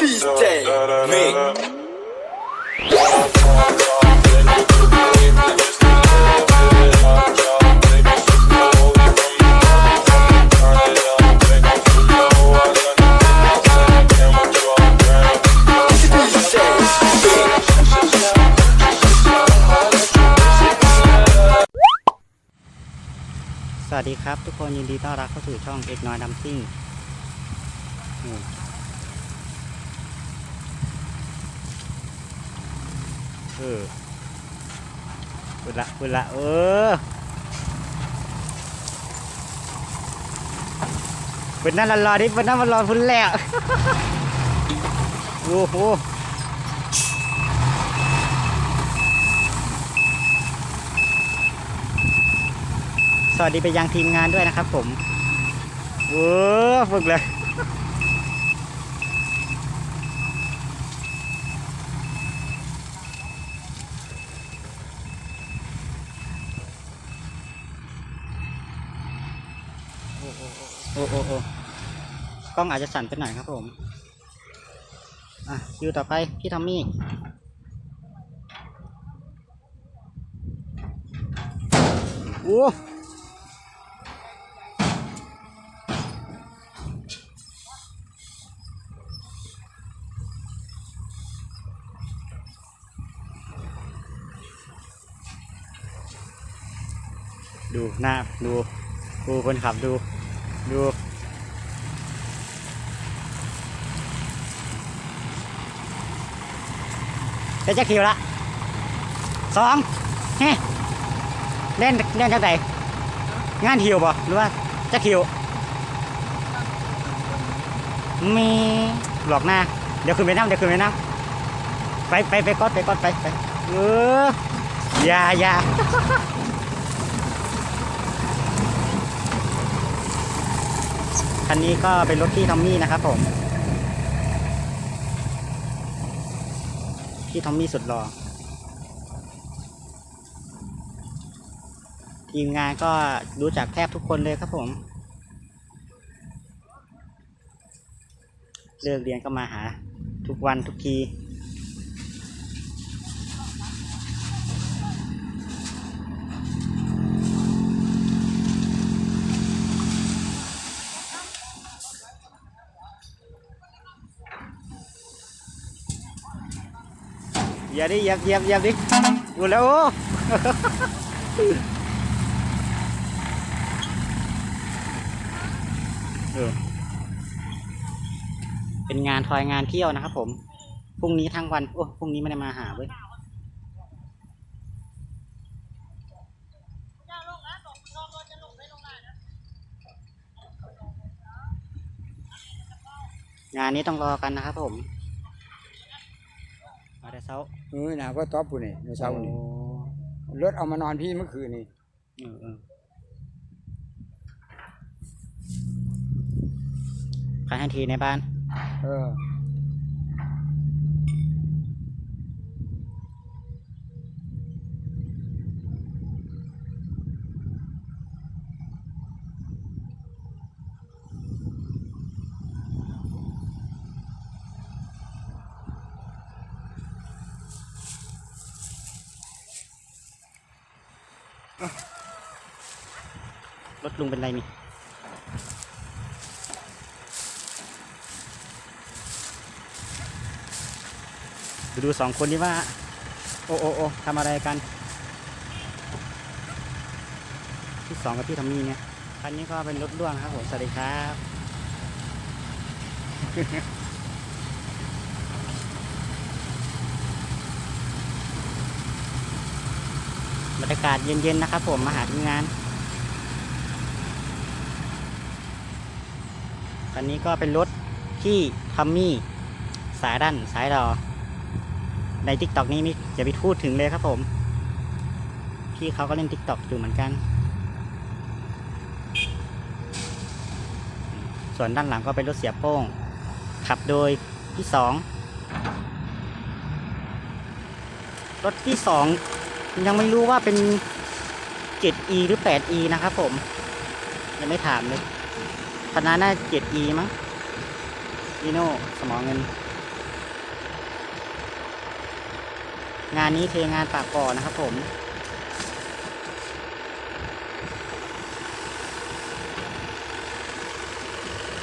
DJ Mix สวัสดีครับ ทุกคนยินดีต้อนรับเข้าสู่ช่องเอกน้อยดัมซิ่ง เออพุดละพุดละเออ เป็นนั่นรอดิเป็นนั่นมันรอพุ่นแล้วโอ้โหสวัสดีไปยังทีมงานด้วยนะครับผมโอ้ฝึกเลย โอ้โอ้โอ้กล้องอาจจะสั่นไปหน่อยครับผม อะคิวต่อไปพี่ทอมมี่โอ้ดูหน้าดูดูคนขับดู ดูได้จะคิวละสองเฮ้เล่นเล่นจังไหนงานคิวบ่หรือว่าจะคิว มีหลอกหน้า เดี๋ยวขึ้นไปน้ำเดี๋ยวขึ้นไปน้ำไปไปไปกอดไปกอดไปไปเอออย่าอย่า คันนี้ก็เป็นรถที่ทอมมี่นะครับผมที่ทอมมี่สุดหล่อทีมงานก็รู้จักแทบทุกคนเลยครับผม เลิกเรียนก็มาหา ทุกวันทุกที อย่าดิเยียบเยียบเยียบดิดูแล้วโอ้เป็นงานทอยงานเที่ยวนะครับผมพรุ่งนี้ทั้งวันโอ้พรุ่งนี้ไม่ได้มาหาเว้ยงานนี้ต้องรอกันนะครับผม แต่เช้าเออหนาก็ท็อปปุ่นนี่ในเช้านี่รถเอามานอนพี่เมื่อคืนนี่เออเออใครให้ทีในบ้าน เออ รถลุงเป็นไรนี่ดูดูสองคนนี้ว่า โอ้โอ้โอ้ทำอะไรกันที่สองกับพี่ทอมมี่เนี่ยคันนี้ก็เป็นรถร่วงครับผมสวัสดีครับบรรยากาศเย็นๆนะครับผมมาหาทีมงาน คันนี้ก็เป็นรถที่ทัมมี่สายด้านสายรอในทิกตอกนี้นี่อย่าไปพูดถึงเลยครับผม พี่เขาก็เล่นทิกตอกอยู่เหมือนกัน ส่วนด้านหลังก็เป็นรถเสียโป้ง ขับโดยพี่สองรถที่สองยังไม่รู้ว่าเป็น 7e หรือ 8e นะครับผม ยังไม่ถามเลย ปนาน่าเจ็ดอีมั้งอีโน่สมองเงิน งานนี้เทงานปากก่อนะครับผม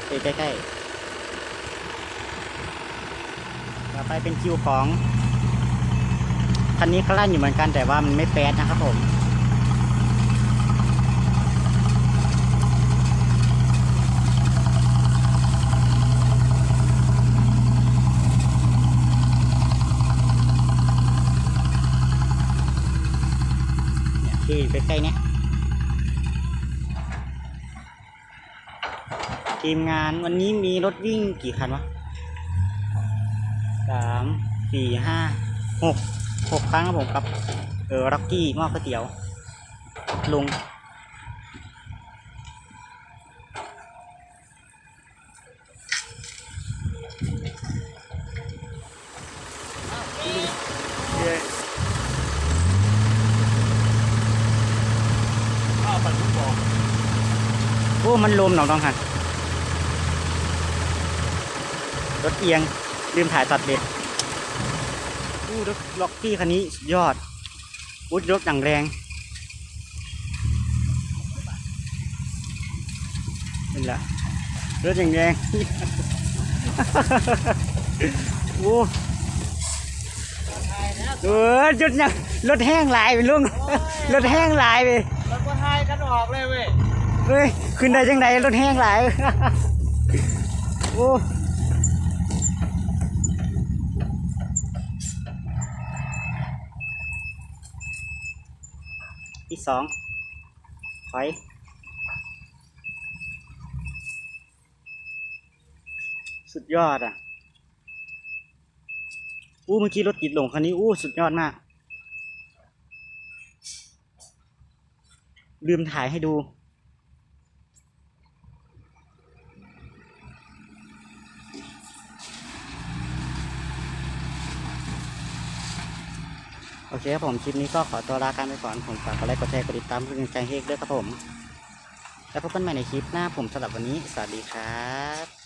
เใกล้ๆ ต่อไปเป็นคิวของ คันนี้ก็ลั่นอยู่เหมือนกันแต่ว่ามันไม่แป๊ดนะครับผม ที่อยู่ใกล้ๆเนี้ยทีมงานวันนี้มีรถวิ่งกี่คันวะสามสี่ห้าหกหกครั้งครับผมกับเออร็อกกี้หม้อก๋วยเตี๋ยวลุงโอ้ มันลมหนองต้องหันรถเอียงลืมถ่ายตัดเบ็ดอู้รถล็อกกี้คันนี้ยอดอู้รถอย่างแรงเป็นละรถอย่างแรงโอ้เออรถยังรถแห้งลายไปลุงรถแห้งลายไปมันก็ทายกันออกเลยเว้ย เฮ้ย ขึ้นได้จังไดรถแห้งหลาย โอ้ที่สองถอยสุดยอดอะ อู้เมื่อกี้รถติดลงคันนี้ อู้สุดยอดมาก ลืมถ่ายให้ดู โอเคครับผมคลิปนี้ก็ขอตัวลากันไปก่อนผมฝากกดไลค์กดแชร์กดติดตามเพื่อเป็นกำลังใจให้ด้วยครับผม แล้วพบกันใหม่ในคลิปหน้าผมสำหรับวันนี้ สวัสดีครับ